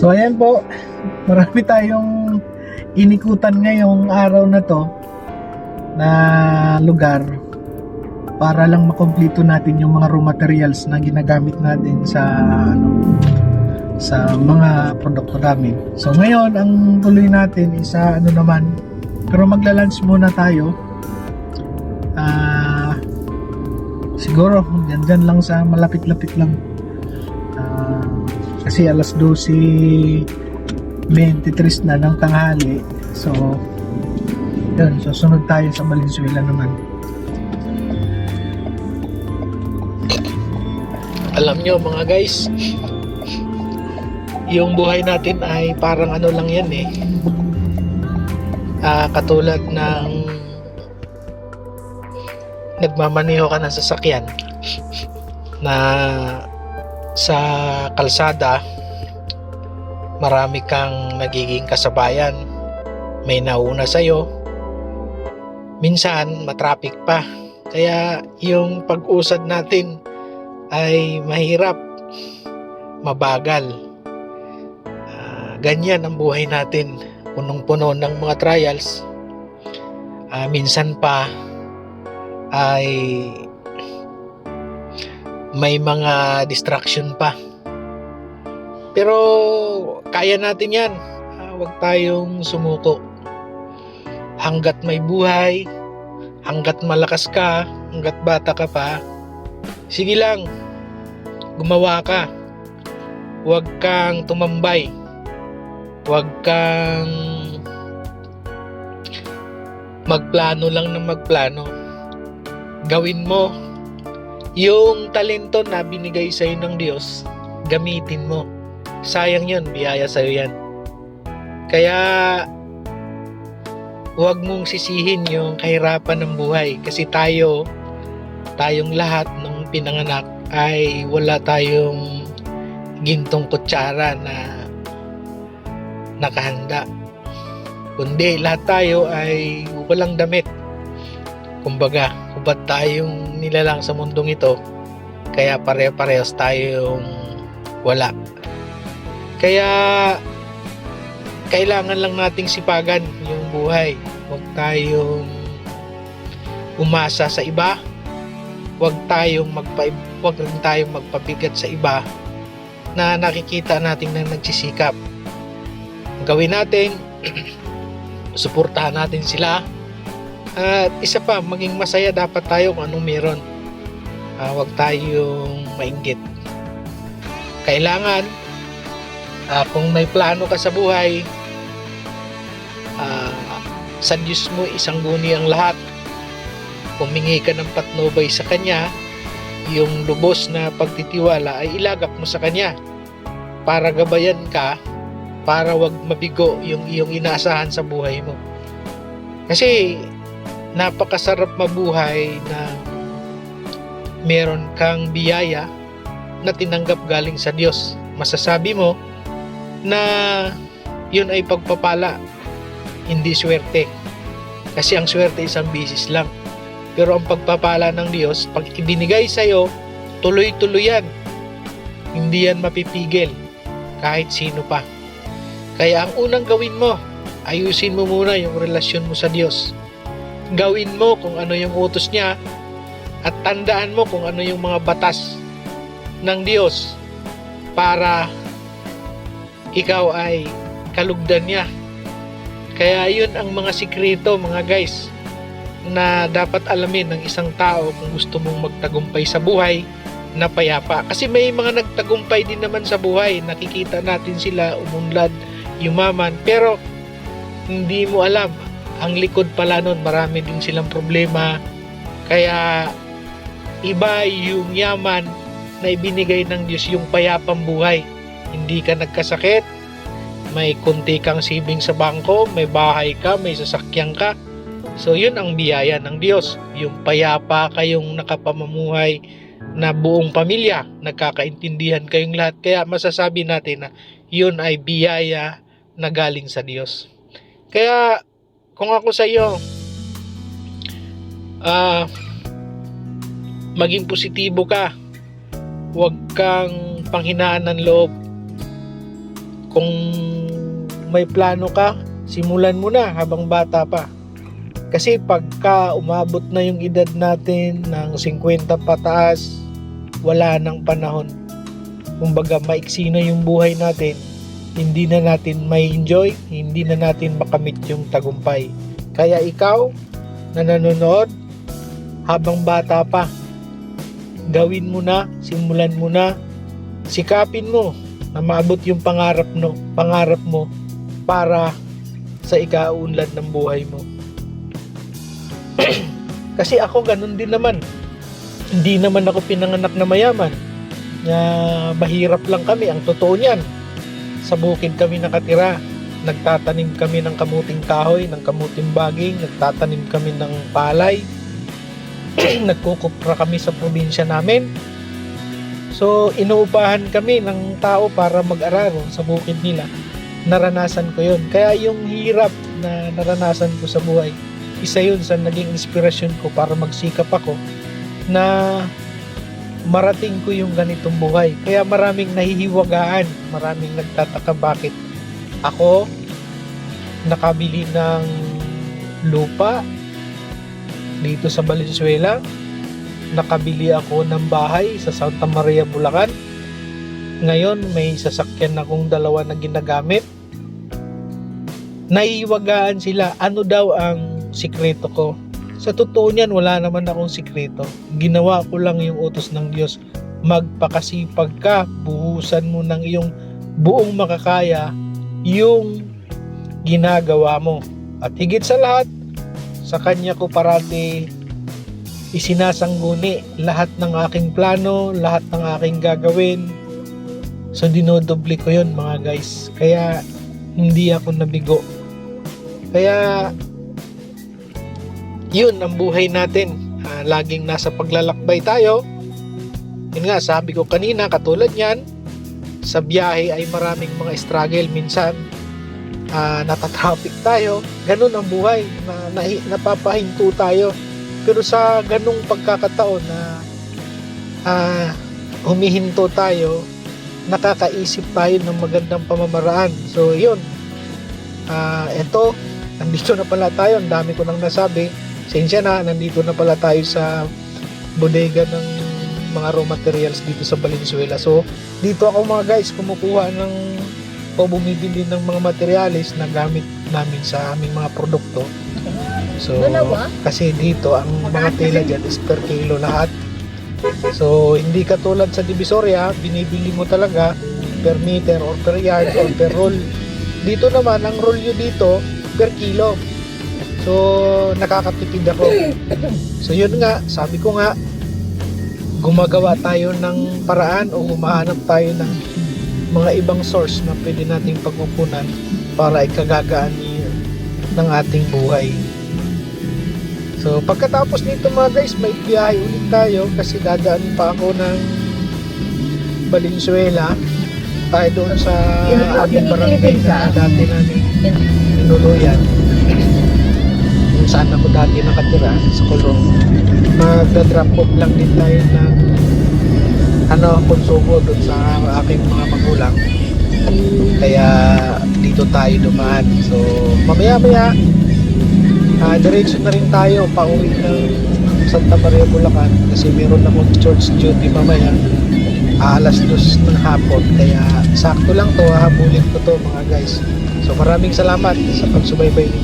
So ayan po, marami tayong inikutan ngayong araw na to na lugar para lang makompleto natin yung mga raw materials na ginagamit natin sa ano sa mga produkto namin. So ngayon ang tuloy natin is ah, ano naman pero magla-lunch muna tayo. Ah siguro dyan, dyan lang sa malapit-lapit lang. Kasi alas 12 23 na ng tanghali. So yun, susunod tayo sa Valenzuela naman. Alam nyo mga guys, yung buhay natin ay parang ano lang yan eh. Ah, katulad ng nagmamaneho ka ng sasakyan na sa kalsada marami kang nagiging kasabayan. May nauna sa'yo. Minsan matraffic pa. Kaya yung pag-usad natin ay mahirap mabagal. Ah, ganyan ang buhay natin. Punong-puno ng mga trials. Ah, minsan pa ay may mga distraction pa. Pero kaya natin yan. Ah, huwag tayong sumuko. Hanggat may buhay hanggat malakas ka hanggat bata ka pa sige lang gumawa ka. Huwag kang tumambay. Huwag kang magplano lang ng magplano. Gawin mo yung talento na binigay sa'yo ng Diyos gamitin mo. Sayang yun biyaya sa'yo yan. Kaya huwag mong sisihin yung kahirapan ng buhay kasi tayo tayong lahat nung pinanganak ay wala tayong gintong kutsara na nakahanda. Kundi lahat tayo ay walang damit. Kumbaga hubad tayong nilalang sa mundong ito kaya pare-parehas tayong wala. Kaya kailangan lang nating sipagan yung buhay. Huwag tayong umasa sa iba. Huwag tayong magpa huwag rin tayong magpabigat sa iba na nakikita natin na nagsisikap. Ang gawin natin suportahan natin sila at isa pa maging masaya dapat tayo kung anong meron. Ah, huwag tayong mainggit. Kailangan ah, kung may plano ka sa buhay ah, sa Diyos mo isang guni ang lahat. Humingi ka ng patnubay sa Kanya. Yung lubos na pagtitiwala ay ilagak mo sa Kanya. Para gabayan ka para wag mabigo yung iyong inaasahan sa buhay mo. Kasi napakasarap mabuhay na meron kang biyaya na tinanggap galing sa Diyos. Masasabi mo na yun ay pagpapala hindi swerte. Kasi ang swerte isang bisis lang. Pero ang pagpapala ng Diyos pag ibinigay sa'yo tuloy-tuloy yan. Hindi yan mapipigil kahit sino pa. Kaya ang unang gawin mo ayusin mo muna yung relasyon mo sa Diyos gawin mo kung ano yung utos niya at tandaan mo kung ano yung mga batas ng Diyos para ikaw ay kalugdan niya kaya yun ang mga sikreto mga guys na dapat alamin ng isang tao kung gusto mong magtagumpay sa buhay na payapa. Kasi may mga nagtagumpay din naman sa buhay. Nakikita natin sila umunlad, yumaman. Pero hindi mo alam, ang likod pala nun, marami din silang problema. Kaya iba yung yaman na ibinigay ng Diyos, yung payapang buhay. Hindi ka nagkasakit, may kunti kang sibing sa bangko, may bahay ka, may sasakyan ka. So yun ang biyaya ng Diyos, yung payapa kayong nakapamamuhay na buong pamilya, nagkakaintindihan kayong lahat. Kaya masasabi natin na yun ay biyaya na galing sa Diyos. Kaya kung ako sa iyo, ah maging positibo ka. Huwag kang panghinaan ng loob. kung may plano ka, simulan mo na habang bata pa. Kasi pagka umabot na yung edad natin ng 50 pataas, wala nang panahon. Kumbaga maiksi na yung buhay natin, hindi na natin may enjoy, hindi na natin makamit yung tagumpay. Kaya ikaw na nanonood, habang bata pa, gawin mo na, simulan mo na, sikapin mo na maabot yung pangarap no, pangarap mo para sa ikaunlad ng buhay mo. Kasi ako ganun din naman. Hindi naman ako pinanganak na mayaman. Na mahirap lang kami. Ang totoo niyan. Sa bukid kami nakatira. Nagtatanim kami ng kamuting kahoy, ng kamuting baging, nagtatanim kami ng palay. Nagkukupra kami sa probinsya namin. So, inuupahan kami ng tao para mag-aral sa bukid nila. Naranasan ko yun. Kaya yung hirap na naranasan ko sa buhay, isa yun sa naging inspirasyon ko para magsikap ako na marating ko yung ganitong buhay. Kaya maraming nahihiwagaan, maraming nagtataka bakit ako nakabili ng lupa dito sa Valenzuela. Nakabili ako ng bahay sa Santa Maria, Bulacan. Ngayon may sasakyan akong dalawa na ginagamit. Naiiwagaan sila. Ano daw ang sikreto ko? Sa totoo niyan, wala naman akong sikreto. Ginawa ko lang yung utos ng Diyos. Magpakasipag ka, buhusan mo ng iyong buong makakaya yung ginagawa mo. At higit sa lahat, sa Kanya ko parati isinasangguni lahat ng aking plano, lahat ng aking gagawin. So dinodoble ko yon mga guys. Kaya hindi ako nabigo. Kaya yun ang buhay natin. Ah, laging nasa paglalakbay tayo. Yun nga, sabi ko kanina, katulad yan, sa biyahe ay maraming mga struggle. Minsan, ah, natatraffic tayo. Ganun ang buhay. Na, na, napapahinto tayo. Pero sa ganung pagkakataon na ah, humihinto tayo, nakakaisip tayo ng magandang pamamaraan. So, yun. Ah, eto, nandito na pala tayo. Ang dami ko nang nasabi. Sensya na, nandito na pala tayo sa bodega ng mga raw materials dito sa Valenzuela. So, dito ako mga guys, kumukuha ng o bumibili ng mga materials na gamit namin sa aming mga produkto. So, kasi dito, ang mga tela dyan is per kilo lahat. So, hindi katulad sa Divisoria, binibili mo talaga per meter or per yard or per roll. Dito naman, ang roll nyo dito, per kilo. So, nakakatipid ako. So, yun nga, sabi ko nga, gumagawa tayo ng paraan o humahanap tayo ng mga ibang source na pwede nating pagkukunan para ikagagaan ng ating buhay. So, pagkatapos nito mga guys, may biyahe ulit tayo kasi dadaan pa ako ng Valenzuela tayo doon sa aming barangay na dati namin tinuluyan kung saan ako dati nakatira sa Kulong magda-drop off lang din tayo ng ano, konsumo doon sa aking mga magulang. Kaya dito tayo dumaan. So mamaya maya uh, diretso na rin tayo pauwi ng Santa Maria Bulacan. Kasi meron akong church duty mamaya ah, alas dos ng hapon. Kaya sakto lang to hahabulin ko to mga guys. So maraming salamat sa pagsubaybay ninyo